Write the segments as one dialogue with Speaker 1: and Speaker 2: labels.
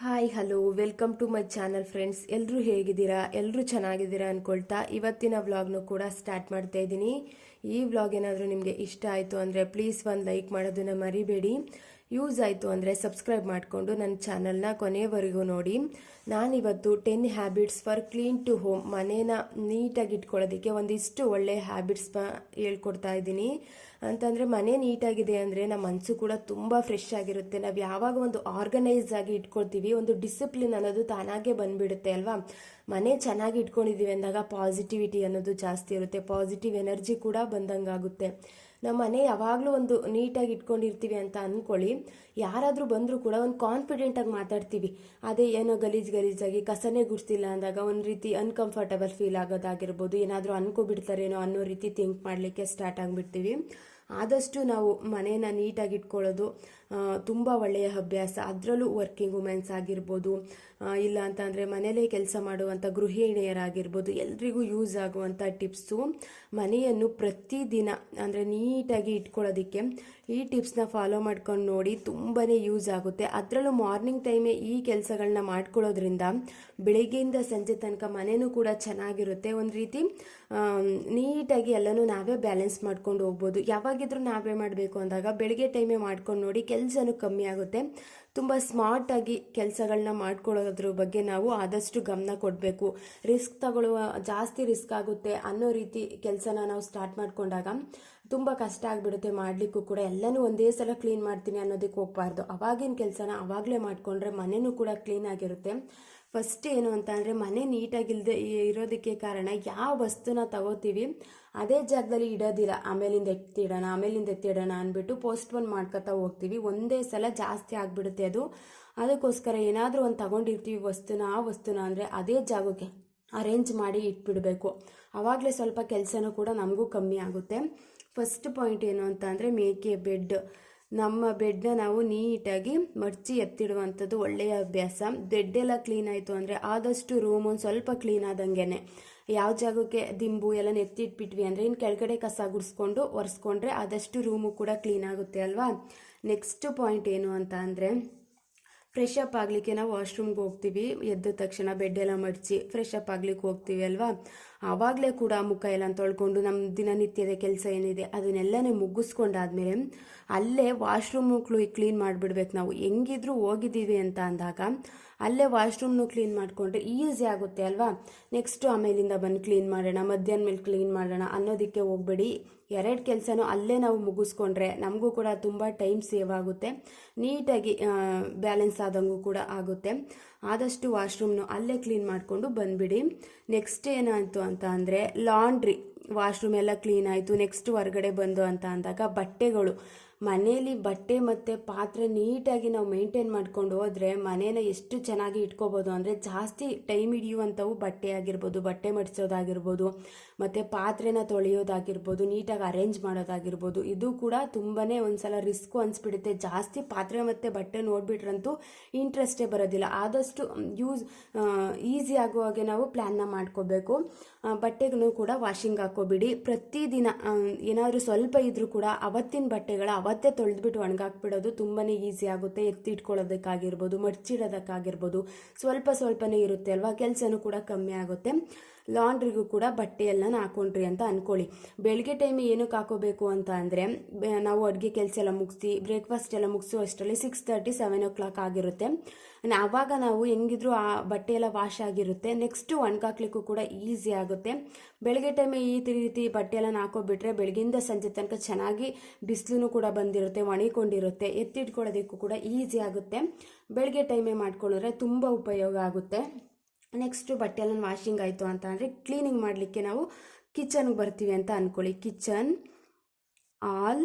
Speaker 1: Hi hello welcome to my channel friends ಎಲ್ಲರೂ ಹೇಗಿದ್ದೀರಾ? ಎಲ್ಲರೂ ಚೆನ್ನಾಗಿದ್ದೀರಾ ಅಂದ್ಕೊಳ್ತಾ ಇವತ್ತಿನ ವ್ಲಾಗ್ನು ಕೂಡ ಸ್ಟಾರ್ಟ್ ಮಾಡ್ತಾ ಇದ್ದೀನಿ. ಈ ವ್ಲಾಗ್ ಏನಾದರೂ ನಿಮಗೆ ಇಷ್ಟ ಆಯಿತು ಅಂದರೆ ಪ್ಲೀಸ್ ಒಂದು ಲೈಕ್ ಮಾಡೋದನ್ನು ಮರಿಬೇಡಿ. ಯೂಸ್ ಆಯಿತು ಅಂದರೆ ಸಬ್ಸ್ಕ್ರೈಬ್ ಮಾಡಿಕೊಂಡು ನನ್ನ ಚಾನಲ್ನ ಕೊನೆಯವರೆಗೂ ನೋಡಿ. ನಾನಿವತ್ತು ten habits for clean to home ಮನೇನ ನೀಟಾಗಿ ಇಟ್ಕೊಳ್ಳೋದಕ್ಕೆ ಒಂದಿಷ್ಟು ಒಳ್ಳೆಯ ಹ್ಯಾಬಿಟ್ಸ್ನ ಹೇಳ್ಕೊಡ್ತಾ ಇದ್ದೀನಿ. ಅಂತಂದರೆ ಮನೆ ನೀಟಾಗಿದೆ ಅಂದರೆ ನಮ್ಮ ಮನಸ್ಸು ಕೂಡ ತುಂಬ ಫ್ರೆಶ್ ಆಗಿರುತ್ತೆ. ನಾವು ಯಾವಾಗ ಒಂದು ಆರ್ಗನೈಸ್ ಆಗಿ ಇಟ್ಕೊಳ್ತೀವಿ, ಒಂದು ಡಿಸಿಪ್ಲಿನ್ ಅನ್ನೋದು ತಾನಾಗೆ ಬಂದ್ಬಿಡುತ್ತೆ ಅಲ್ವಾ? ಮನೆ ಚೆನ್ನಾಗಿ ಇಟ್ಕೊಂಡಿದ್ದೀವಿ ಅಂದಾಗ ಪಾಸಿಟಿವಿಟಿ ಅನ್ನೋದು ಜಾಸ್ತಿ ಇರುತ್ತೆ ಪಾಸಿಟಿವ್ ಎನರ್ಜಿ ಕೂಡ ಬಂದಂಗಾಗುತ್ತೆ. ನಮ್ಮ ಮನೆ ಯಾವಾಗಲೂ ಒಂದು ನೀಟಾಗಿ ಇಟ್ಕೊಂಡಿರ್ತೀವಿ ಅಂತ ಅಂದ್ಕೊಳ್ಳಿ ಯಾರಾದರೂ ಬಂದರೂ ಕೂಡ ಒಂದು ಕಾನ್ಫಿಡೆಂಟಾಗಿ ಮಾತಾಡ್ತೀವಿ. ಅದೇ ಏನೋ ಗಲೀಜು ಗಲೀಜಾಗಿ ಕಸನೇ ಗುಡಿಸ್ತಿಲ್ಲ ಅಂದಾಗ ಒಂದು ರೀತಿ ಅನ್ಕಂಫರ್ಟಬಲ್ ಫೀಲ್ ಆಗೋದಾಗಿರ್ಬೋದು. ಏನಾದರೂ ಅನ್ಕೋಬಿಡ್ತಾರೇನೋ ಅನ್ನೋ ರೀತಿ ಥಿಂಕ್ ಮಾಡಲಿಕ್ಕೆ ಸ್ಟಾರ್ಟ್ ಆಗಿಬಿಡ್ತೀವಿ. ಆದಷ್ಟು ನಾವು ಮನೇನ ನೀಟಾಗಿ ಇಟ್ಕೊಳ್ಳೋದು ತುಂಬ ಒಳ್ಳೆಯ ಅಭ್ಯಾಸ. ಅದರಲ್ಲೂ ವರ್ಕಿಂಗ್ ವುಮೆನ್ಸ್ ಆಗಿರ್ಬೋದು ಇಲ್ಲ ಅಂತಂದರೆ ಮನೆಯಲ್ಲೇ ಕೆಲಸ ಮಾಡುವಂಥ ಗೃಹಿಣಿಯರಾಗಿರ್ಬೋದು, ಎಲ್ರಿಗೂ ಯೂಸ್ ಆಗುವಂಥ ಟಿಪ್ಸು ಮನೆಯನ್ನು ಪ್ರತಿದಿನ ಅಂದರೆ ನೀಟಾಗಿ ಇಟ್ಕೊಳ್ಳೋದಕ್ಕೆ ಈ ಟಿಪ್ಸ್ನ ಫಾಲೋ ಮಾಡ್ಕೊಂಡು ನೋಡಿ ತುಂಬಾ ಯೂಸ್ ಆಗುತ್ತೆ. ಅದರಲ್ಲೂ ಮಾರ್ನಿಂಗ್ ಟೈಮೇ ಈ ಕೆಲಸಗಳನ್ನ ಮಾಡ್ಕೊಳ್ಳೋದ್ರಿಂದ ಬೆಳಿಗ್ಗೆಯಿಂದ ಸಂಜೆ ತನಕ ಮನೆಯೂ ಕೂಡ ಚೆನ್ನಾಗಿರುತ್ತೆ. ಒಂದು ರೀತಿ ನೀಟಾಗಿ ಎಲ್ಲನೂ ನಾವೇ ಬ್ಯಾಲೆನ್ಸ್ ಮಾಡ್ಕೊಂಡು ಹೋಗ್ಬೋದು. ಯಾವಾಗಿದ್ರೂ ನಾವೇ ಮಾಡಬೇಕು ಅಂದಾಗ ಬೆಳಿಗ್ಗೆ ಟೈಮೇ ಮಾಡ್ಕೊಂಡು ನೋಡಿ ಕೆಲಸನೂ ಕಮ್ಮಿ ಆಗುತ್ತೆ. ತುಂಬ ಸ್ಮಾರ್ಟಾಗಿ ಕೆಲಸಗಳನ್ನ ಮಾಡ್ಕೊಳ್ಳೋದ್ರ ಬಗ್ಗೆ ನಾವು ಆದಷ್ಟು ಗಮನ ಕೊಡಬೇಕು. ರಿಸ್ಕ್ ತಗೊಳ್ಳುವ, ಜಾಸ್ತಿ ರಿಸ್ಕ್ ಆಗುತ್ತೆ ಅನ್ನೋ ರೀತಿ ಕೆಲಸನ ನಾವು ಸ್ಟಾರ್ಟ್ ಮಾಡಿಕೊಂಡಾಗ ತುಂಬ ಕಷ್ಟ ಆಗಿಬಿಡುತ್ತೆ ಮಾಡಲಿಕ್ಕೂ ಕೂಡ. ಎಲ್ಲನೂ ಒಂದೇ ಸಲ ಕ್ಲೀನ್ ಮಾಡ್ತೀನಿ ಅನ್ನೋದಕ್ಕೆ ಹೋಗಬಾರ್ದು. ಅವಾಗಿನ ಕೆಲಸನ ಅವಾಗಲೇ ಮಾಡಿಕೊಂಡ್ರೆ ಮನೆಯೂ ಕೂಡ ಕ್ಲೀನ್ ಆಗಿರುತ್ತೆ. ಫಸ್ಟ್ ಏನು ಅಂತ ಅಂದರೆ ಮನೆ ನೀಟಾಗಿಲ್ಲದೆ ಇರೋದಕ್ಕೆ ಕಾರಣ ಯಾವ ವಸ್ತುನ ತಗೋತೀವಿ, ಅದೇ ಜಾಗದಲ್ಲಿ ಇಡೋದಿಲ್ಲ. ಆಮೇಲಿಂದ ಎತ್ತಿಡೋಣ ಆಮೇಲಿಂದ ಎತ್ತಿಡೋಣ ಅಂದ್ಬಿಟ್ಟು ಪೋಸ್ಟ್ಪೋನ್ ಮಾಡ್ಕೊತಾ ಹೋಗ್ತೀವಿ. ಒಂದೇ ಸಲ ಜಾಸ್ತಿ ಆಗಿಬಿಡುತ್ತೆ ಅದು. ಅದಕ್ಕೋಸ್ಕರ ಏನಾದರೂ ಒಂದು ತಗೊಂಡಿರ್ತೀವಿ ವಸ್ತುನ, ಆ ವಸ್ತುನ ಅಂದರೆ ಅದೇ ಜಾಗಕ್ಕೆ ಅರೇಂಜ್ ಮಾಡಿ ಇಟ್ಬಿಡಬೇಕು. ಆವಾಗಲೇ ಸ್ವಲ್ಪ ಕೆಲಸನೂ ಕೂಡ ನಮಗೂ ಕಮ್ಮಿ ಆಗುತ್ತೆ. ಫಸ್ಟ್ ಪಾಯಿಂಟ್ ಏನು ಅಂತ ಅಂದರೆ ಮೇಕೆ ಬೆಡ್ ನಮ್ಮ ಬೆಡ್ನ ನಾವು ನೀಟಾಗಿ ಮಡ್ಚಿ ಎತ್ತಿಡುವಂಥದ್ದು ಒಳ್ಳೆಯ ಅಭ್ಯಾಸ. ಬೆಡ್ ಎಲ್ಲ ಕ್ಲೀನ್ ಆಯಿತು ಅಂದರೆ ಆದಷ್ಟು ರೂಮ್ ಒಂದು ಸ್ವಲ್ಪ ಕ್ಲೀನ್ ಆದಂಗೆನೆ. ಯಾವ ಜಾಗಕ್ಕೆ ದಿಂಬು ಎಲ್ಲ ಎತ್ತಿಟ್ಬಿಟ್ವಿ ಅಂದರೆ ಇನ್ನು ಕೆಳಗಡೆ ಕಸ ಗುಡಿಸ್ಕೊಂಡು ಒರೆಸ್ಕೊಂಡ್ರೆ ಆದಷ್ಟು ರೂಮು ಕೂಡ ಕ್ಲೀನ್ ಆಗುತ್ತೆ ಅಲ್ವಾ? ನೆಕ್ಸ್ಟ್ ಪಾಯಿಂಟ್ ಏನು ಅಂತ ಅಂದರೆ ಫ್ರೆಶ್ ಅಪ್ ಆಗಲಿಕ್ಕೆ ನಾವು ವಾಶ್ರೂಮ್ಗೆ ಹೋಗ್ತೀವಿ. ಎದ್ದ ತಕ್ಷಣ ಬೆಡ್ ಎಲ್ಲ ಮಡಚಿ ಫ್ರೆಶ್ ಅಪ್ ಆಗ್ಲಿಕ್ಕೆ ಹೋಗ್ತೀವಿ ಅಲ್ವಾ? ಆವಾಗಲೇ ಕೂಡ ಮುಖ ಎಲ್ಲ ತೊಳ್ಕೊಂಡು ನಮ್ಮ ದಿನನಿತ್ಯದ ಕೆಲಸ ಏನಿದೆ ಅದನ್ನೆಲ್ಲನೇ ಮುಗಿಸ್ಕೊಂಡಾದ್ಮೇಲೆ ಅಲ್ಲೇ ವಾಶ್ರೂಮ್ಗಳು ಕ್ಲೀನ್ ಮಾಡಿಬಿಡ್ಬೇಕು ನಾವು. ಹೆಂಗಿದ್ರೂ ಹೋಗಿದ್ದೀವಿ ಅಂತ ಅಂದಾಗ ಅಲ್ಲೇ ವಾಶ್ರೂಮ್ನು ಕ್ಲೀನ್ ಮಾಡಿಕೊಂಡ್ರೆ ಈಸಿ ಆಗುತ್ತೆ ಅಲ್ವಾ? ನೆಕ್ಸ್ಟು ಆಮೇಲಿಂದ ಬಂದು ಕ್ಲೀನ್ ಮಾಡೋಣ, ಮಧ್ಯಾಹ್ನ ಮೇಲೆ ಕ್ಲೀನ್ ಮಾಡೋಣ ಅನ್ನೋದಕ್ಕೆ ಹೋಗಬೇಡಿ. ಎರಡು ಕೆಲಸನೂ ಅಲ್ಲೇ ನಾವು ಮುಗಿಸ್ಕೊಂಡ್ರೆ ನಮಗೂ ಕೂಡ ತುಂಬ ಟೈಮ್ ಸೇವ್ ಆಗುತ್ತೆ. ನೀಟಾಗಿ ಬ್ಯಾಲೆನ್ಸ್ ಆದಂಗೂ ಕೂಡ ಆಗುತ್ತೆ. ಆದಷ್ಟು ವಾಶ್ರೂಮ್ನು ಅಲ್ಲೇ ಕ್ಲೀನ್ ಮಾಡಿಕೊಂಡು ಬಂದುಬಿಡಿ. ನೆಕ್ಸ್ಟ್ ಏನಾಯಿತು ಅಂತ ಅಂದರೆ ಲಾಂಡ್ರಿ ವಾಶ್ರೂಮ್ ಎಲ್ಲ ಕ್ಲೀನ್ ಆಯಿತು ನೆಕ್ಸ್ಟ್ ಹೊರಗಡೆ ಬಂದು ಅಂತ ಅಂದಾಗ ಬಟ್ಟೆಗಳು. ಮನೆಯಲ್ಲಿ ಬಟ್ಟೆ ಮತ್ತು ಪಾತ್ರೆ ನೀಟಾಗಿ ನಾವು ಮೇಂಟೈನ್ ಮಾಡ್ಕೊಂಡು ಹೋದರೆ ಮನೇನ ಎಷ್ಟು ಚೆನ್ನಾಗಿ ಇಟ್ಕೋಬೋದು ಅಂದರೆ ಜಾಸ್ತಿ ಟೈಮ್ ಹಿಡಿಯುವಂಥವು ಬಟ್ಟೆ ಆಗಿರ್ಬೋದು, ಬಟ್ಟೆ ಮಡಿಸೋದಾಗಿರ್ಬೋದು, ಮತ್ತು ಪಾತ್ರೆನ ತೊಳೆಯೋದಾಗಿರ್ಬೋದು, ನೀಟಾಗಿ ಅರೇಂಜ್ ಮಾಡೋದಾಗಿರ್ಬೋದು. ಇದು ಕೂಡ ತುಂಬಾ ಒಂದ್ಸಲ ರಿಸ್ಕು ಅನಿಸ್ಬಿಡುತ್ತೆ. ಜಾಸ್ತಿ ಪಾತ್ರೆ ಮತ್ತು ಬಟ್ಟೆ ನೋಡಿಬಿಟ್ರಂತೂ ಇಂಟ್ರೆಸ್ಟೇ ಬರೋದಿಲ್ಲ. ಆದಷ್ಟು ಯೂಸ್ ಈಸಿ ಆಗೋ ಹಾಗೆ ನಾವು ಪ್ಲ್ಯಾನ್ನ ಮಾಡ್ಕೋಬೇಕು. ಬಟ್ಟೆಗಳು ಕೂಡ ವಾಷಿಂಗ್ ಹಾಕೋಬಿಡಿ ಪ್ರತಿದಿನ ಏನಾದರೂ ಸ್ವಲ್ಪ ಇದ್ರೂ ಕೂಡ ಅವತ್ತಿನ ಬಟ್ಟೆಗಳ ಅವತ್ತೇ ತೊಳೆದ್ಬಿಟ್ಟು ಒಣಗಾಕ್ಬಿಡೋದು ತುಂಬಾ ಈಸಿ ಆಗುತ್ತೆ. ಎತ್ತಿಟ್ಕೊಳ್ಳೋದಕ್ಕಾಗಿರ್ಬೋದು, ಮಡ್ಚಿಡೋದಕ್ಕಾಗಿರ್ಬೋದು ಸ್ವಲ್ಪ ಸ್ವಲ್ಪನೇ ಇರುತ್ತೆ ಅಲ್ವಾ? ಕೆಲಸನೂ ಕೂಡ ಕಮ್ಮಿ ಆಗುತ್ತೆ. ಲಾಂಡ್ರಿಗೂ ಕೂಡ ಬಟ್ಟೆಯೆಲ್ಲ ಹಾಕೊಂಡ್ರಿ ಅಂತ ಅಂದ್ಕೊಳ್ಳಿ ಬೆಳಗ್ಗೆ ಟೈಮ್ ಏನಕ್ಕೆ ಹಾಕೋಬೇಕು ಅಂತ ಅಂದರೆ ನಾವು ಅಡುಗೆ ಕೆಲಸ ಎಲ್ಲ ಮುಗಿಸಿ ಬ್ರೇಕ್ಫಾಸ್ಟ್ ಎಲ್ಲ ಮುಗಿಸೋ ಅಷ್ಟರಲ್ಲಿ six thirty seven o'clock ಆಗಿರುತ್ತೆ. ಆವಾಗ ನಾವು ಹೆಂಗಿದ್ರು ಆ ಬಟ್ಟೆ ಎಲ್ಲ ವಾಶ್ ಆಗಿರುತ್ತೆ. ನೆಕ್ಸ್ಟು ಒಣಗಾಕ್ಲಿಕ್ಕೂ ಕೂಡ ಈಸಿ ಆಗುತ್ತೆ. ಬೆಳಗ್ಗೆ ಟೈಮೇ ಈ ರೀತಿ ಬಟ್ಟೆ ಎಲ್ಲ ಹಾಕೋಬಿಟ್ರೆ ಬೆಳಗಿಂದ ಸಂಜೆ ತನಕ ಚೆನ್ನಾಗಿ ಬಿಸಿಲು ಕೂಡ ಬಂದಿರುತ್ತೆ, ಒಣಗಿಕೊಂಡಿರುತ್ತೆ, ಎತ್ತಿಟ್ಕೊಳ್ಳೋದಕ್ಕೂ ಕೂಡ ಈಸಿ ಆಗುತ್ತೆ. ಬೆಳಗ್ಗೆ ಟೈಮೇ ಮಾಡ್ಕೊಂಡ್ರೆ ತುಂಬ ಉಪಯೋಗ ಆಗುತ್ತೆ. ನೆಕ್ಸ್ಟು ಬಟ್ಟೆ ಎಲ್ಲ ವಾಷಿಂಗ್ ಆಯಿತು ಅಂತ ಅಂದರೆ ಕ್ಲೀನಿಂಗ್ ಮಾಡಲಿಕ್ಕೆ ನಾವು ಕಿಚನ್ಗೆ ಬರ್ತೀವಿ ಅಂತ ಅಂದ್ಕೊಳ್ಳಿ kitchen all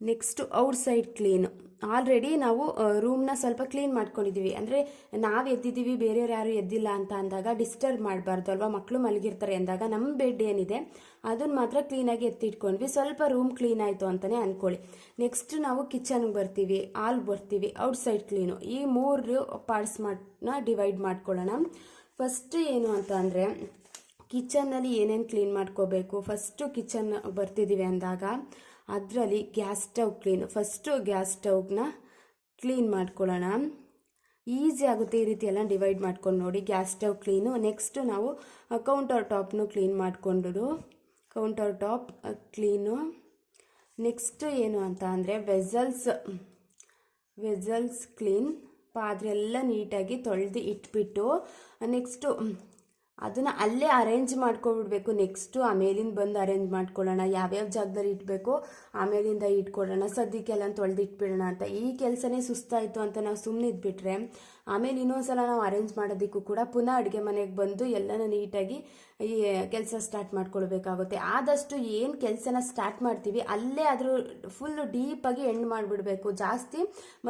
Speaker 1: next outside clean. Already ನಾವು ರೂಮ್ನ ಸ್ವಲ್ಪ ಕ್ಲೀನ್ ಮಾಡ್ಕೊಂಡಿದ್ದೀವಿ ಅಂದರೆ ನಾವು ಎದ್ದಿದ್ದೀವಿ ಬೇರೆಯವ್ರು ಯಾರು ಎದ್ದಿಲ್ಲ ಅಂತ ಅಂದಾಗ ಡಿಸ್ಟರ್ಬ್ ಮಾಡಬಾರ್ದು ಅಲ್ವಾ? ಮಕ್ಕಳು ಮಲಗಿರ್ತಾರೆ ಅಂದಾಗ ನಮ್ಮ ಬೆಡ್ ಏನಿದೆ ಅದನ್ನು ಮಾತ್ರ ಕ್ಲೀನಾಗಿ ಎತ್ತಿಟ್ಕೊಂಡ್ವಿ. ಸ್ವಲ್ಪ ರೂಮ್ ಕ್ಲೀನ್ ಆಯಿತು ಅಂತಲೇ ಅಂದ್ಕೊಳ್ಳಿ ನೆಕ್ಸ್ಟ್ ನಾವು ಕಿಚನ್ಗೆ ಬರ್ತೀವಿ ಆಲ್ ಬರ್ತೀವಿ ಔಟ್ ಸೈಡ್ ಕ್ಲೀನು. ಈ ಮೂರು ಪಾರ್ಟ್ಸ್ ಮಾಡನ್ನ ಡಿವೈಡ್ ಮಾಡ್ಕೊಳ್ಳೋಣ. ಫಸ್ಟ್ ಏನು ಅಂತ ಅಂದರೆ ಕಿಚನ್ನಲ್ಲಿ ಏನೇನು ಕ್ಲೀನ್ ಮಾಡ್ಕೋಬೇಕು? ಫಸ್ಟು ಕಿಚನ್ ಬರ್ತಿದ್ದೀವಿ ಅಂದಾಗ ಅದರಲ್ಲಿ gas stove clean, first gas ಸ್ಟವ್ನ clean ಮಾಡ್ಕೊಳ್ಳೋಣ.
Speaker 2: ಈಸಿ ಆಗುತ್ತೆ ಈ ರೀತಿ ಎಲ್ಲ ಡಿವೈಡ್ ಮಾಡ್ಕೊಂಡು ನೋಡಿ, ಗ್ಯಾಸ್ ಸ್ಟವ್ ಕ್ಲೀನು. ನೆಕ್ಸ್ಟು ನಾವು ಕೌಂಟರ್ ಟಾಪ್ನು ಕ್ಲೀನ್ ಮಾಡಿಕೊಂಡು ಕೌಂಟರ್ ಟಾಪ್ ಕ್ಲೀನು. ನೆಕ್ಸ್ಟ್ ಏನು ಅಂತ ಅಂದರೆ, ವೆಸಲ್ಸ್ ವೆಸಲ್ಸ್ ಕ್ಲೀನ್. ಪಾತ್ರೆ ಎಲ್ಲ ನೀಟಾಗಿ ತೊಳೆದು ಇಟ್ಬಿಟ್ಟು ನೆಕ್ಸ್ಟು ಅದನ್ನು ಅಲ್ಲೇ ಅರೇಂಜ್ ಮಾಡ್ಕೊಬಿಡ್ಬೇಕು ನೆಕ್ಸ್ಟು ಆಮೇಲಿಂದ ಬಂದು ಅರೇಂಜ್ ಮಾಡ್ಕೊಳ್ಳೋಣ. ಯಾವ್ಯಾವ ಜಾಗದಲ್ಲಿ ಇಡಬೇಕು ಆಮೇಲಿಂದ ಇಟ್ಕೊಡೋಣ ಸದ್ಯಕ್ಕೆಲ್ಲ ತೊಳೆದಿಟ್ಬಿಡೋಣ ಅಂತ. ಈ ಕೆಲಸನೇ ಸುಸ್ತಾಯಿತು ಅಂತ ನಾವು ಸುಮ್ಮನೆ ಇದ್ಬಿಟ್ರೆ, ಆಮೇಲೆ ಇನ್ನೊಂದ್ಸಲ ನಾವು ಅರೇಂಜ್ ಮಾಡೋದಕ್ಕೂ ಕೂಡ ಪುನಃ ಅಡುಗೆ ಮನೆಗೆ ಬಂದು ಎಲ್ಲನೂ ನೀಟಾಗಿ ಈ ಕೆಲಸ ಸ್ಟಾರ್ಟ್ ಮಾಡ್ಕೊಳ್ಬೇಕಾಗುತ್ತೆ. ಆದಷ್ಟು ಏನು ಕೆಲಸನ ಸ್ಟಾರ್ಟ್ ಮಾಡ್ತೀವಿ, ಅಲ್ಲೇ ಅದ್ರ ಫುಲ್ ಡೀಪಾಗಿ ಎಂಡ್ ಮಾಡಿಬಿಡಬೇಕು. ಜಾಸ್ತಿ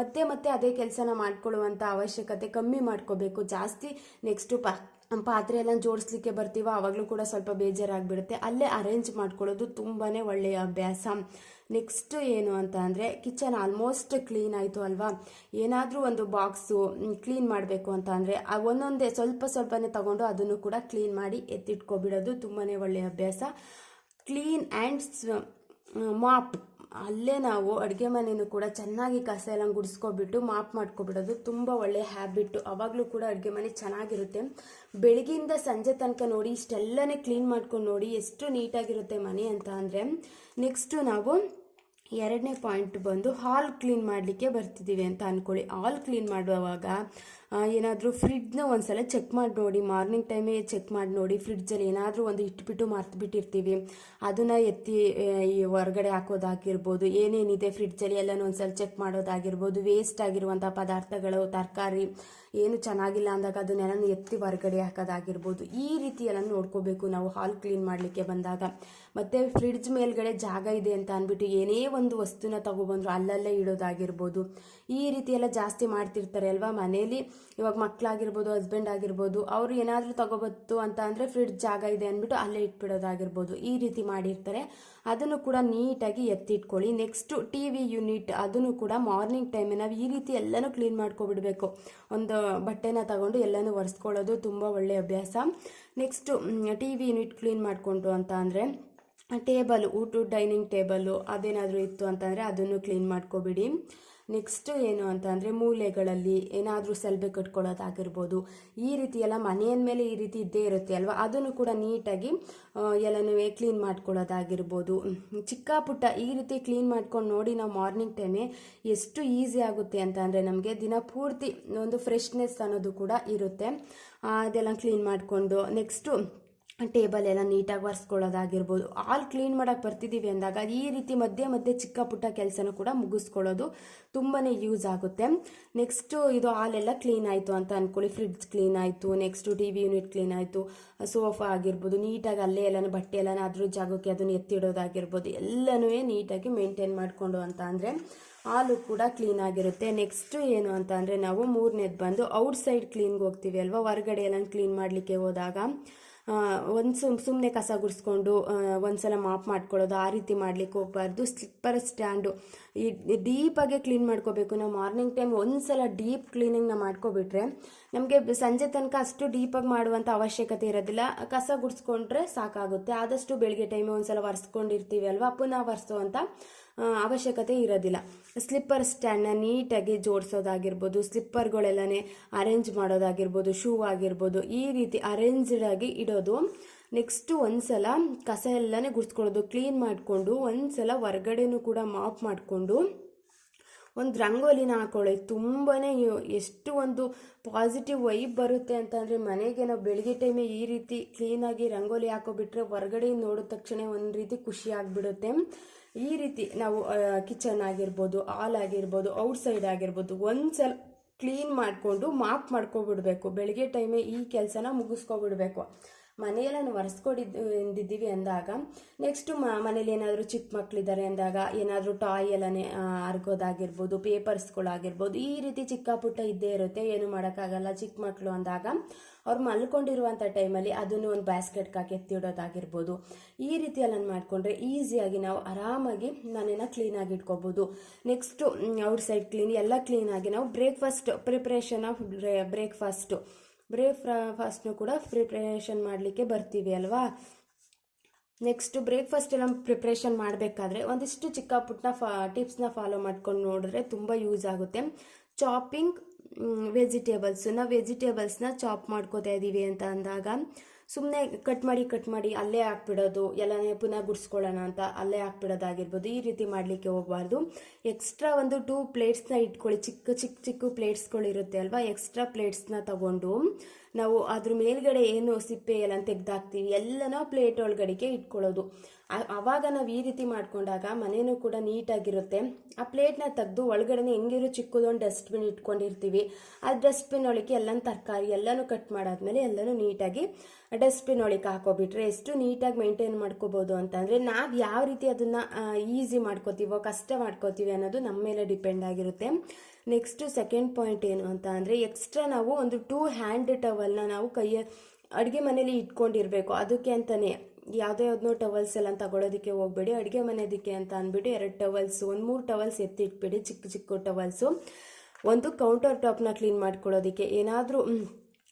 Speaker 2: ಮತ್ತೆ ಮತ್ತೆ ಅದೇ ಕೆಲಸನ ಮಾಡ್ಕೊಳ್ಳುವಂಥ ಅವಶ್ಯಕತೆ ಕಮ್ಮಿ ಮಾಡ್ಕೋಬೇಕು. ಜಾಸ್ತಿ ನೆಕ್ಸ್ಟು ಪಾ ಪಾತ್ರೆ ಎಲ್ಲ ಜೋಡಿಸ್ಲಿಕ್ಕೆ ಬರ್ತೀವೋ ಆವಾಗಲೂ ಕೂಡ ಸ್ವಲ್ಪ ಬೇಜಾರಾಗ್ಬಿಡುತ್ತೆ. ಅಲ್ಲೇ ಅರೇಂಜ್ ಮಾಡ್ಕೊಳ್ಳೋದು ತುಂಬಾ ಒಳ್ಳೆಯ ಅಭ್ಯಾಸ. ನೆಕ್ಸ್ಟ್ ಏನು ಅಂತ ಅಂದರೆ ಕಿಚನ್ ಆಲ್ಮೋಸ್ಟ್ ಕ್ಲೀನ್ ಆಯಿತು ಅಲ್ವಾ? ಏನಾದರೂ ಒಂದು ಬಾಕ್ಸು ಕ್ಲೀನ್ ಮಾಡಬೇಕು ಅಂತ ಅಂದರೆ ಒಂದೊಂದೇ ಸ್ವಲ್ಪ ಸ್ವಲ್ಪನೇ ತಗೊಂಡು ಅದನ್ನು ಕೂಡ ಕ್ಲೀನ್ ಮಾಡಿ ಎತ್ತಿಟ್ಕೊಬಿಡೋದು ತುಂಬಾ ಒಳ್ಳೆಯ ಅಭ್ಯಾಸ. ಕ್ಲೀನ್ ಆ್ಯಂಡ್ ಮಾಪ್ ಅಲ್ಲೇ ನಾವು ಅಡುಗೆ ಮನೆಯೂ ಕೂಡ ಚೆನ್ನಾಗಿ ಕಸ ಎಲ್ಲ ಗುಡಿಸ್ಕೊಬಿಟ್ಟು ಮಾಪ್ ಮಾಡ್ಕೊಬಿಡೋದು ತುಂಬ ಒಳ್ಳೆಯ ಹ್ಯಾಬಿಟ್ಟು ಅವಾಗಲೂ ಕೂಡ ಅಡುಗೆ ಮನೆ ಚೆನ್ನಾಗಿರುತ್ತೆ. ಬೆಳಗ್ಗೆಯಿಂದ ಸಂಜೆ ತನಕ ನೋಡಿ ಇಷ್ಟೆಲ್ಲನೇ ಕ್ಲೀನ್ ಮಾಡ್ಕೊಂಡು ನೋಡಿ ಎಷ್ಟು ನೀಟಾಗಿರುತ್ತೆ ಮನೆ ಅಂತ ಅಂದರೆ ನೆಕ್ಸ್ಟು ನಾವು ಎರಡನೇ ಪಾಯಿಂಟ್ ಬಂದು ಹಾಲ್ ಕ್ಲೀನ್ ಮಾಡಲಿಕ್ಕೆ ಬರ್ತಿದ್ದೀವಿ ಅಂತ ಅಂದ್ಕೊಳ್ಳಿ ಹಾಲ್ ಕ್ಲೀನ್ ಮಾಡುವಾಗ ಏನಾದರೂ ಫ್ರಿಡ್ಜ್ನ ಒಂದ್ಸಲ ಚೆಕ್ ಮಾಡಿ ನೋಡಿ. ಮಾರ್ನಿಂಗ್ ಟೈಮೇ ಚೆಕ್ ಮಾಡಿ ನೋಡಿ. ಫ್ರಿಡ್ಜಲ್ಲಿ ಏನಾದರೂ ಒಂದು ಇಟ್ಬಿಟ್ಟು ಮರ್ತು ಬಿಟ್ಟಿರ್ತೀವಿ ಅದನ್ನು ಎತ್ತಿ ಈ ಹೊರಗಡೆ ಹಾಕೋದಾಗಿರ್ಬೋದು, ಏನೇನಿದೆ ಫ್ರಿಡ್ಜಲ್ಲಿ ಎಲ್ಲನೂ ಒಂದ್ಸಲ ಚೆಕ್ ಮಾಡೋದಾಗಿರ್ಬೋದು ವೇಸ್ಟ್ ಆಗಿರುವಂಥ ಪದಾರ್ಥಗಳು, ತರಕಾರಿ, ಏನು ಚೆನ್ನಾಗಿಲ್ಲ ಅಂದಾಗ ಅದನ್ನೆಲ್ಲ ಎತ್ತಿ ಹೊರಗಡೆ ಹಾಕೋದಾಗಿರ್ಬೋದು. ಈ ರೀತಿ ಎಲ್ಲ ನೋಡ್ಕೋಬೇಕು ನಾವು ಹಾಲ್ ಕ್ಲೀನ್ ಮಾಡಲಿಕ್ಕೆ ಬಂದಾಗ. ಮತ್ತು ಫ್ರಿಡ್ಜ್ ಮೇಲ್ಗಡೆ ಜಾಗ ಇದೆ ಅಂತ ಅಂದ್ಬಿಟ್ಟು ಏನೇ ಒಂದು ವಸ್ತುನ ತಗೊಬಂದ್ರು ಅಲ್ಲಲ್ಲೇ ಇಡೋದಾಗಿರ್ಬೋದು. ಈ ರೀತಿ ಜಾಸ್ತಿ ಮಾಡ್ತಿರ್ತಾರೆ ಅಲ್ವಾ ಮನೇಲಿ? ಇವಾಗ ಮಕ್ಕಳಾಗಿರ್ಬೋದು ಹಸ್ಬೆಂಡ್ ಆಗಿರ್ಬೋದು, ಅವರು ಏನಾದರೂ ತಗೋಬತ್ತು ಅಂತ ಅಂದರೆ ಫ್ರಿಡ್ಜ್ ಜಾಗ ಇದೆ ಅಂದ್ಬಿಟ್ಟು ಅಲ್ಲೇ ಇಟ್ಬಿಡೋದಾಗಿರ್ಬೋದು, ಈ ರೀತಿ ಮಾಡಿರ್ತಾರೆ. ಅದನ್ನು ಕೂಡ ನೀಟಾಗಿ ಎತ್ತಿಟ್ಕೊಳ್ಳಿ. ನೆಕ್ಸ್ಟು ಟಿ ವಿ ಯೂನಿಟ್ ಅದನ್ನು ಕೂಡ ಮಾರ್ನಿಂಗ್ ಟೈಮ್ ನಾವು ಈ ರೀತಿ ಎಲ್ಲನೂ ಕ್ಲೀನ್ ಮಾಡ್ಕೊಬಿಡ್ಬೇಕು. ಒಂದು ಬಟ್ಟೆನ ತಗೊಂಡು ಎಲ್ಲನೂ ಒರೆಸ್ಕೊಳ್ಳೋದು ತುಂಬ ಒಳ್ಳೆಯ ಅಭ್ಯಾಸ. Next T V unit clean ಮಾಡಿಕೊಂಡು ಅಂತ ಅಂದರೆ ಟೇಬಲ್, ಊಟದ ಡೈನಿಂಗ್ ಟೇಬಲ್ಲು ಅದೇನಾದರೂ ಇತ್ತು ಅಂತಂದರೆ ಅದನ್ನು ಕ್ಲೀನ್ ಮಾಡ್ಕೋಬಿಡಿ. ನೆಕ್ಸ್ಟು ಏನು ಅಂತ ಅಂದರೆ ಮೂಲೆಗಳಲ್ಲಿ ಏನಾದರೂ ಸೆಲ್ಬೆ ಕಟ್ಕೊಳ್ಳೋದಾಗಿರ್ಬೋದು. ಈ ರೀತಿ ಎಲ್ಲ ಮನೆಯ ಮೇಲೆ ಈ ರೀತಿ ಇದ್ದೇ ಇರುತ್ತೆ ಅಲ್ವಾ? ಅದನ್ನು ಕೂಡ ನೀಟಾಗಿ ಎಲ್ಲನೂ ಕ್ಲೀನ್ ಮಾಡ್ಕೊಳ್ಳೋದಾಗಿರ್ಬೋದು. ಚಿಕ್ಕ ಪುಟ್ಟ ಈ ರೀತಿ ಕ್ಲೀನ್ ಮಾಡ್ಕೊಂಡು ನೋಡಿ ನಾವು ಮಾರ್ನಿಂಗ್ ಟೈಮೇ ಎಷ್ಟು ಈಸಿ ಆಗುತ್ತೆ ಅಂತ ಅಂದರೆ ನಮಗೆ ದಿನ ಪೂರ್ತಿ ಒಂದು ಫ್ರೆಶ್ನೆಸ್ ಅನ್ನೋದು ಕೂಡ ಇರುತ್ತೆ. ಅದೆಲ್ಲ ಕ್ಲೀನ್ ಮಾಡಿಕೊಂಡು ನೆಕ್ಸ್ಟು ಟೇಬಲ್ ಎಲ್ಲ ನೀಟಾಗಿ ಒರೆಸ್ಕೊಳ್ಳೋದಾಗಿರ್ಬೋದು ಆಲ್ ಕ್ಲೀನ್ ಮಾಡೋಕ್ಕೆ ಬರ್ತಿದ್ದೀವಿ ಅಂದಾಗ ಈ ರೀತಿ ಮಧ್ಯೆ ಮಧ್ಯೆ ಚಿಕ್ಕ ಪುಟ್ಟ ಕೆಲಸನೂ ಕೂಡ ಮುಗಿಸ್ಕೊಳ್ಳೋದು ತುಂಬಾ ಯೂಸ್ ಆಗುತ್ತೆ. ನೆಕ್ಸ್ಟು ಇದು ಹಾಲೆಲ್ಲ ಕ್ಲೀನ್ ಆಯಿತು ಅಂತ ಅಂದ್ಕೊಳ್ಳಿ ಫ್ರಿಡ್ಜ್ ಕ್ಲೀನ್ ಆಯಿತು next T V unit clean ಆಯಿತು ಸೋಫಾ ಆಗಿರ್ಬೋದು, ನೀಟಾಗಿ ಅಲ್ಲೇ ಎಲ್ಲನೂ ಬಟ್ಟೆ ಎಲ್ಲನೂ ಅದ್ರ ಜಾಗಕ್ಕೆ ಅದನ್ನು ಎತ್ತಿಡೋದಾಗಿರ್ಬೋದು, ಎಲ್ಲನೂ ನೀಟಾಗಿ ಮೇಂಟೈನ್ ಮಾಡಿಕೊಂಡು ಅಂತ ಅಂದರೆ ಹಾಲು ಕೂಡ ಕ್ಲೀನ್ ಆಗಿರುತ್ತೆ. ನೆಕ್ಸ್ಟ್ ಏನು ಅಂತ ಅಂದರೆ ನಾವು ಮೂರನೇದು ಬಂದು ಔಟ್ ಸೈಡ್ ಕ್ಲೀನ್ಗೆ ಹೋಗ್ತೀವಿ ಅಲ್ವಾ? ಹೊರಗಡೆ ಎಲ್ಲ ಕ್ಲೀನ್ ಮಾಡಲಿಕ್ಕೆ ಹೋದಾಗ ಒಂದು ಸುಮ್ ಸುಮ್ಮನೆ ಕಸ ಗುಡಿಸ್ಕೊಂಡು ಒಂದ್ಸಲ ಮಾಪ್ ಮಾಡ್ಕೊಳ್ಳೋದು ಆ ರೀತಿ ಮಾಡ್ಲಿಕ್ಕೆ ಹೋಗ್ಬಾರ್ದು. Slipper stand. ಈ ಡೀಪಾಗೆ ಕ್ಲೀನ್ ಮಾಡ್ಕೋಬೇಕು. ನಾವು ಮಾರ್ನಿಂಗ್ ಟೈಮ್ ಒಂದ್ಸಲ ಡೀಪ್ ಕ್ಲೀನಿಂಗ್ನ ಮಾಡ್ಕೊಬಿಟ್ರೆ ನಮಗೆ ಸಂಜೆ ತನಕ ಅಷ್ಟು ಡೀಪಾಗಿ ಮಾಡುವಂಥ ಅವಶ್ಯಕತೆ ಇರೋದಿಲ್ಲ. ಕಸ ಗುಡಿಸ್ಕೊಂಡ್ರೆ ಸಾಕಾಗುತ್ತೆ. ಆದಷ್ಟು ಬೆಳಗ್ಗೆ ಟೈಮ್ ಒಂದ್ಸಲ ಒರೆಸ್ಕೊಂಡಿರ್ತೀವಿ ಅಲ್ವಾ? ಪುನಃ ಒರೆಸೋ ಆ, ಅವಶ್ಯಕತೆ ಇರೋದಿಲ್ಲ. ಸ್ಲಿಪ್ಪರ್ ಸ್ಟ್ಯಾಂಡ್ನ ನೀಟಾಗಿ ಜೋಡಿಸೋದಾಗಿರ್ಬೋದು ಸ್ಲಿಪ್ಪರ್ಗಳೆಲ್ಲನೇ ಅರೇಂಜ್ ಮಾಡೋದಾಗಿರ್ಬೋದು ಶೂ ಆಗಿರ್ಬೋದು, ಈ ರೀತಿ ಅರೇಂಜ್ಡ್ ಆಗಿ ಇಡೋದು. ನೆಕ್ಸ್ಟು ಒಂದ್ಸಲ ಕಸ ಎಲ್ಲನೇ ಗುಡಿಸ್ಕೊಳ್ಳೋದು ಕ್ಲೀನ್ ಮಾಡಿಕೊಂಡು ಒಂದ್ಸಲ ಹೊರ್ಗಡೆನೂ ಕೂಡ ಮಾಪ್ ಮಾಡಿಕೊಂಡು ಒಂದು ರಂಗೋಲಿನ ಹಾಕೊಳ್ಳಿ ತುಂಬಾ ಎಷ್ಟು ಒಂದು ಪಾಸಿಟಿವ್ ವೈಬ್ ಬರುತ್ತೆ ಅಂತಂದರೆ ಮನೆಗೆ ನಾವು ಬೆಳಗ್ಗೆ ಟೈಮೇ ಈ ರೀತಿ ಕ್ಲೀನಾಗಿ ರಂಗೋಲಿ ಹಾಕೋಬಿಟ್ರೆ ಹೊರಗಡೆ ನೋಡಿದ ತಕ್ಷಣ ಒಂದು ರೀತಿ ಖುಷಿ ಆಗಿಬಿಡುತ್ತೆ. ಈ ರೀತಿ ನಾವು ಕಿಚನ್ ಆಗಿರ್ಬೋದು ಹಾಲ್ ಆಗಿರ್ಬೋದು ಔಟ್ಸೈಡ್ ಆಗಿರ್ಬೋದು ಒಂದು ಸಲ ಕ್ಲೀನ್ ಮಾಡಿಕೊಂಡು ಮಾಪ್ ಮಾಡ್ಕೊಬಿಡ್ಬೇಕು. ಬೆಳಗ್ಗೆ ಟೈಮೇ ಈ ಕೆಲಸನ ಮುಗಿಸ್ಕೊಬಿಡ್ಬೇಕು. ಮನೆಯೆಲ್ಲ ಒರೆಸ್ಕೊಂಡಿದ್ದೀವಿ ಅಂದಾಗ ನೆಕ್ಸ್ಟು ಮನೇಲಿ ಏನಾದರೂ ಚಿಕ್ಕ ಮಕ್ಕಳಿದ್ದಾರೆ ಅಂದಾಗ, ಏನಾದರೂ ಟಾಯ್ ಎಲ್ಲನೇ ಅರ್ಗೋದಾಗಿರ್ಬೋದು ಪೇಪರ್ಸ್ಗಳಾಗಿರ್ಬೋದು ಈ ರೀತಿ ಚಿಕ್ಕ ಪುಟ್ಟ ಇದ್ದೇ ಇರುತ್ತೆ, ಏನು ಮಾಡೋಕ್ಕಾಗಲ್ಲ ಚಿಕ್ಕ ಮಕ್ಕಳು ಅಂದಾಗ, ಅವ್ರು ಮಲ್ಕೊಂಡಿರುವಂಥ ಟೈಮಲ್ಲಿ ಅದನ್ನು ಒಂದು ಬ್ಯಾಸ್ಕೆಟ್ ಹಾಕಿ ಎತ್ತಿಡೋದಾಗಿರ್ಬೋದು. ಈ ರೀತಿ ಎಲ್ಲ ಮಾಡಿಕೊಂಡ್ರೆ ಈಸಿಯಾಗಿ ನಾವು ಆರಾಮಾಗಿ ಮನೇನ ಕ್ಲೀನಾಗಿ ಇಟ್ಕೋಬೋದು ನೆಕ್ಸ್ಟು ಔಟ್ ಸೈಡ್ ಕ್ಲೀನ್ ಎಲ್ಲ ಕ್ಲೀನಾಗಿ ನಾವು ಬ್ರೇಕ್ಫಾಸ್ಟ್ ಪ್ರಿಪ್ರೇಷನ್ ಆಫ್ ಬ್ರೇಕ್ಫಾಸ್ಟು ಬ್ರೇಕ್ ಫಾಸ್ಟ್ನೂ ಕೂಡ ಪ್ರಿಪ್ರೇಷನ್ ಮಾಡಲಿಕ್ಕೆ ಬರ್ತೀವಿ ಅಲ್ವಾ? ನೆಕ್ಸ್ಟ್ ಬ್ರೇಕ್ಫಾಸ್ಟ್ ಎಲ್ಲ ಪ್ರಿಪ್ರೇಷನ್ ಮಾಡಬೇಕಾದ್ರೆ ಒಂದಿಷ್ಟು ಚಿಕ್ಕ ಪುಟ್ಟ ಫಾ, ಟಿಪ್ಸ್ನ ಫಾಲೋ ಮಾಡ್ಕೊಂಡು ನೋಡಿದ್ರೆ ತುಂಬ ಯೂಸ್ ಆಗುತ್ತೆ. ಚಾಪಿಂಗ್ ವೆಜಿಟೇಬಲ್ಸ್ ನಾವು ವೆಜಿಟೇಬಲ್ಸ್ನ ಚಾಪ್ ಮಾಡ್ಕೋತಾ ಇದ್ದೀವಿ ಅಂತ ಅಂದಾಗ ಸುಮ್ಮನೆ ಕಟ್ ಮಾಡಿ ಕಟ್ ಮಾಡಿ ಅಲ್ಲೇ ಹಾಕ್ಬಿಡೋದು, ಎಲ್ಲನೇ ಪುನಃ ಗುಡ್ಸ್ಕೊಳ್ಳೋಣ ಅಂತ ಅಲ್ಲೇ ಹಾಕ್ಬಿಡೋದಾಗಿರ್ಬೋದು, ಈ ರೀತಿ ಮಾಡಲಿಕ್ಕೆ ಹೋಗಬಾರ್ದು. ಎಕ್ಸ್ಟ್ರಾ ಒಂದು ಟೂ ಪ್ಲೇಟ್ಸ್ನ ಇಟ್ಕೊಳ್ಳಿ, ಚಿಕ್ಕ ಚಿಕ್ಕ ಚಿಕ್ಕ ಪ್ಲೇಟ್ಸ್ಗಳಿರುತ್ತೆ ಅಲ್ವಾ? ಎಕ್ಸ್ಟ್ರಾ ಪ್ಲೇಟ್ಸ್ನ ತಗೊಂಡು ನಾವು ಅದ್ರ ಮೇಲ್ಗಡೆ ಏನು ಸಿಪ್ಪೆ ಎಲ್ಲ ತೆಗ್ದಾಕ್ತೀವಿ, ಎಲ್ಲನೂ ಪ್ಲೇಟ್ ಒಳಗಡೆಗೆ ಇಟ್ಕೊಳ್ಳೋದು. ಆವಾಗ ನಾವು ಈ ರೀತಿ ಮಾಡಿಕೊಂಡಾಗ ಮನೆಯೂ ಕೂಡ ನೀಟಾಗಿರುತ್ತೆ. ಆ ಪ್ಲೇಟ್ನ ತೆಗೆದು ಒಳಗಡೆ ಹೆಂಗಿರೋ ಚಿಕ್ಕದೊಂದು ಡಸ್ಟ್ಬಿನ್ ಇಟ್ಕೊಂಡಿರ್ತೀವಿ. ಆ ಡಸ್ಟ್ಬಿನ್ ಒಳಗೆ ಎಲ್ಲನೂ ತರಕಾರಿ ಎಲ್ಲನೂ ಕಟ್ ಮಾಡಾದ್ಮೇಲೆ ಎಲ್ಲನೂ ನೀಟಾಗಿ ಡಸ್ಟ್ಬಿನ್ ಒಳಗೆ ಹಾಕೋಬಿಟ್ರೆ ಎಷ್ಟು ನೀಟಾಗಿ ಮೇಂಟೈನ್ ಮಾಡ್ಕೋಬೋದು ಅಂತಂದರೆ ನಾವು ಯಾವ ರೀತಿ ಅದನ್ನು ಈಸಿ ಮಾಡ್ಕೋತೀವೋ, ಕಷ್ಟ ಮಾಡ್ಕೋತೀವಿ ಅನ್ನೋದು ನಮ್ಮ ಮೇಲೆ ಡಿಪೆಂಡ್ ಆಗಿರುತ್ತೆ. ನೆಕ್ಸ್ಟ್ ಸೆಕೆಂಡ್ ಪಾಯಿಂಟ್ ಏನು ಅಂತ ಅಂದರೆ ಎಕ್ಸ್ಟ್ರಾ ನಾವು ಒಂದು ಟೂ ಹ್ಯಾಂಡ್ ಟವಲ್ನ ನಾವು ಕೈಯ ಅಡುಗೆ ಮನೇಲಿ ಇಟ್ಕೊಂಡಿರಬೇಕು. ಅದಕ್ಕೆ ಅಂತಲೇ ಯಾವುದೇ ಯಾವ್ದೋ ಟವಲ್ಸ್ ಎಲ್ಲ ತಗೊಳ್ಳೋದಕ್ಕೆ ಹೋಗ್ಬೇಡಿ, ಅಡುಗೆ ಮನೆದಕ್ಕೆ ಅಂತ ಅಂದ್ಬಿಟ್ಟು ಎರಡು ಟವಲ್ಸ್ ಒಂದು ಮೂರು ಟವಲ್ಸ್ ಎತ್ತಿಟ್ಬಿಡಿ, ಚಿಕ್ಕ ಚಿಕ್ಕ ಟವಲ್ಸು ಒಂದು ಕೌಂಟರ್ ಟಾಪ್ನ ಕ್ಲೀನ್ ಮಾಡ್ಕೊಳ್ಳೋದಕ್ಕೆ ಏನಾದರೂ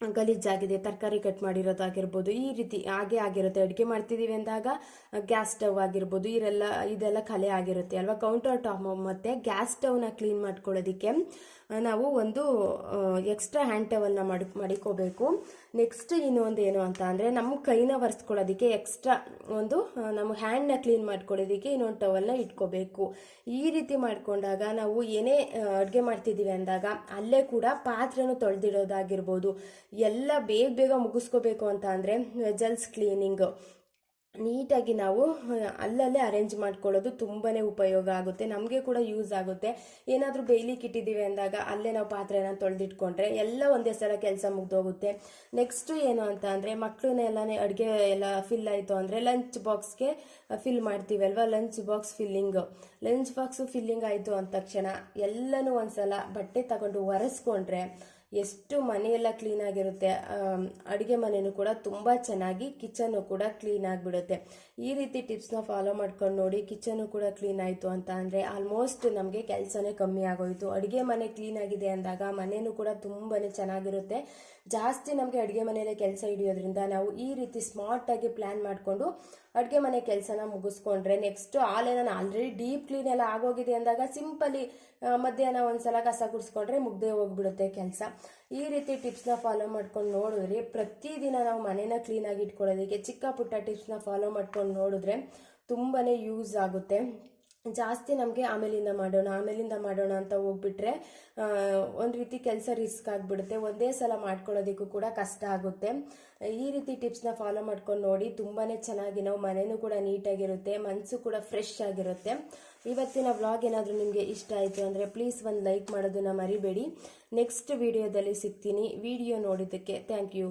Speaker 2: ಗಲೀಜಾಗಿದೆ, ತರಕಾರಿ ಕಟ್ ಮಾಡಿರೋದಾಗಿರ್ಬೋದು ಈ ರೀತಿ ಹಾಗೆ ಆಗಿರುತ್ತೆ. ಅಡುಗೆ ಮಾಡ್ತಿದ್ದೀವಿ ಅಂದಾಗ ಗ್ಯಾಸ್ ಸ್ಟವ್ ಆಗಿರ್ಬೋದು, ಇರೆಲ್ಲ, ಇದೆಲ್ಲ ಕಲೆ ಆಗಿರುತ್ತೆ ಅಲ್ವಾ? ಕೌಂಟರ್ ಟಾಪ್ ಮತ್ತು ಗ್ಯಾಸ್ ಸ್ಟವ್ನ ಕ್ಲೀನ್ ಮಾಡ್ಕೊಳ್ಳೋದಕ್ಕೆ ನಾವು ಒಂದು ಎಕ್ಸ್ಟ್ರಾ ಹ್ಯಾಂಡ್ ಟವಲ್ನ ಮಾಡಿ, ಮಾಡಿಕೋಬೇಕು. ನೆಕ್ಸ್ಟ್ ಇನ್ನೊಂದು ಏನು ಅಂತ ಅಂದರೆ ನಮ್ಮ ಕೈನ ಒರೆಸ್ಕೊಳ್ಳೋದಕ್ಕೆ ಎಕ್ಸ್ಟ್ರಾ ಒಂದು ನಮ್ಮ ಹ್ಯಾಂಡ್ನ ಕ್ಲೀನ್ ಮಾಡ್ಕೊಳ್ಳೋದಕ್ಕೆ ಇನ್ನೊಂದು ಟವಲ್ನ ಇಟ್ಕೋಬೇಕು. ಈ ರೀತಿ ಮಾಡಿಕೊಂಡಾಗ ನಾವು ಏನೇ ಅಡುಗೆ ಮಾಡ್ತಿದ್ದೀವಿ ಅಂದಾಗ ಅಲ್ಲೇ ಕೂಡ ಪಾತ್ರೆನೂ ತೊಳೆದಿಡೋದಾಗಿರ್ಬೋದು. ಎಲ್ಲ ಬೇಗ ಬೇಗ ಮುಗಿಸ್ಕೋಬೇಕು ಅಂತ ಅಂದರೆ ವೆಜಲ್ಸ್ ಕ್ಲೀನಿಂಗ್ ನೀಟಾಗಿ ನಾವು ಅಲ್ಲಲ್ಲೇ ಅರೇಂಜ್ ಮಾಡ್ಕೊಳ್ಳೋದು ತುಂಬಾ ಉಪಯೋಗ ಆಗುತ್ತೆ. ನಮಗೆ ಕೂಡ ಯೂಸ್ ಆಗುತ್ತೆ. ಏನಾದರೂ ಬೇಯ್ಲಿಕ್ಕೆ ಇಟ್ಟಿದ್ದೀವಿ ಅಂದಾಗ ಅಲ್ಲೇ ನಾವು ಪಾತ್ರೆನ ತೊಳೆದಿಟ್ಕೊಂಡ್ರೆ ಎಲ್ಲ ಒಂದೇ ಸಲ ಕೆಲಸ ಮುಗ್ದೋಗುತ್ತೆ. ನೆಕ್ಸ್ಟು ಏನು ಅಂತ ಅಂದರೆ ಮಕ್ಕಳನ್ನೆಲ್ಲನೇ ಅಡುಗೆ ಎಲ್ಲ ಫಿಲ್ ಆಯಿತು ಅಂದರೆ ಲಂಚ್ ಬಾಕ್ಸ್ಗೆ fill ಮಾಡ್ತೀವಲ್ವ? Lunch box filling lunch box filling ಆಯಿತು ಅಂದ ತಕ್ಷಣ ಎಲ್ಲನೂ ಒಂದ್ಸಲ ಬಟ್ಟೆ ತಗೊಂಡು ಒರೆಸ್ಕೊಂಡ್ರೆ ಎಷ್ಟು ಮನೆಯೆಲ್ಲ ಕ್ಲೀನಾಗಿರುತ್ತೆ ಅಡುಗೆ ಮನೆಯೂ ಕೂಡ ತುಂಬ ಚೆನ್ನಾಗಿ ಕಿಚನ್ನು ಕೂಡ ಕ್ಲೀನ್ ಆಗಿಬಿಡುತ್ತೆ. ಈ ರೀತಿ ಟಿಪ್ಸ್ನ ಫಾಲೋ ಮಾಡ್ಕೊಂಡು ನೋಡಿ ಕಿಚನು ಕೂಡ ಕ್ಲೀನ್ ಆಯಿತು ಅಂತ ಅಂದರೆ ಆಲ್ಮೋಸ್ಟ್ ನಮಗೆ ಕೆಲಸನೇ ಕಮ್ಮಿ ಆಗೋಯಿತು. ಅಡುಗೆ ಮನೆ ಕ್ಲೀನ್ ಆಗಿದೆ ಅಂದಾಗ ಮನೆಯೂ ಕೂಡ ತುಂಬಾ ಚೆನ್ನಾಗಿರುತ್ತೆ. ಜಾಸ್ತಿ ನಮಗೆ ಅಡುಗೆ ಮನೆಯಲ್ಲೇ ಕೆಲಸ ಹಿಡಿಯೋದ್ರಿಂದ ನಾವು ಈ ರೀತಿ ಸ್ಮಾರ್ಟಾಗಿ ಪ್ಲ್ಯಾನ್ ಮಾಡಿಕೊಂಡು ಅಡುಗೆ ಮನೆ ಕೆಲಸನ ಮುಗಿಸ್ಕೊಂಡ್ರೆ ನೆಕ್ಸ್ಟು ಆಲೇನ ಆಲ್ರೆಡಿ ಡೀಪ್ ಕ್ಲೀನ್ ಎಲ್ಲ ಆಗೋಗಿದೆ ಅಂದಾಗ ಸಿಂಪಲಿ ಮಧ್ಯಾಹ್ನ ಒಂದ್ಸಲ ಕಸ ಗುಡಿಸ್ಕೊಂಡ್ರೆ ಮುಗ್ದೇ ಹೋಗ್ಬಿಡುತ್ತೆ ಕೆಲಸ. ಈ ರೀತಿ ಟಿಪ್ಸ್ನ ಫಾಲೋ ಮಾಡ್ಕೊಂಡು ನೋಡಿದ್ರೆ ಪ್ರತಿದಿನ ನಾವು ಮನೇನ ಕ್ಲೀನಾಗಿ ಇಟ್ಕೊಳ್ಳೋದಕ್ಕೆ ಚಿಕ್ಕ ಪುಟ್ಟ ಟಿಪ್ಸ್ನ ಫಾಲೋ ಮಾಡ್ಕೊಂಡು ನೋಡಿದ್ರೆ ತುಂಬಾ ಯೂಸ್ ಆಗುತ್ತೆ. ಜಾಸ್ತಿ ನಮಗೆ ಆಮೇಲಿಂದ ಮಾಡೋಣ ಆಮೇಲಿಂದ ಮಾಡೋಣ ಅಂತ ಹೋಗ್ಬಿಟ್ರೆ ಒಂದು ರೀತಿ ಕೆಲಸ ರಿಸ್ಕ್ ಆಗಿಬಿಡುತ್ತೆ. ಒಂದೇ ಸಲ ಮಾಡ್ಕೊಳ್ಳೋದಕ್ಕೂ ಕೂಡ ಕಷ್ಟ ಆಗುತ್ತೆ. ಈ ರೀತಿ ಟಿಪ್ಸ್ನ ಫಾಲೋ ಮಾಡ್ಕೊಂಡು ನೋಡಿ ತುಂಬಾ ಚೆನ್ನಾಗಿ ನಾವು ಮನೆಯೂ ಕೂಡ ನೀಟಾಗಿರುತ್ತೆ ಮನಸ್ಸು ಕೂಡ ಫ್ರೆಶ್ ಆಗಿರುತ್ತೆ. ಇವತ್ತಿನ ವ್ಲಾಗ್ ಏನಾದರೂ ನಿಮಗೆ ಇಷ್ಟ ಆಯಿತು ಅಂದರೆ ಪ್ಲೀಸ್ ಒಂದು ಲೈಕ್ ಮಾಡೋದನ್ನು ಮರಿಬೇಡಿ. ನೆಕ್ಸ್ಟ್ ವಿಡಿಯೋದಲ್ಲಿ ಸಿಗ್ತೀನಿ. ವಿಡಿಯೋ ನೋಡಿದ್ದಕ್ಕೆ ಥ್ಯಾಂಕ್ ಯು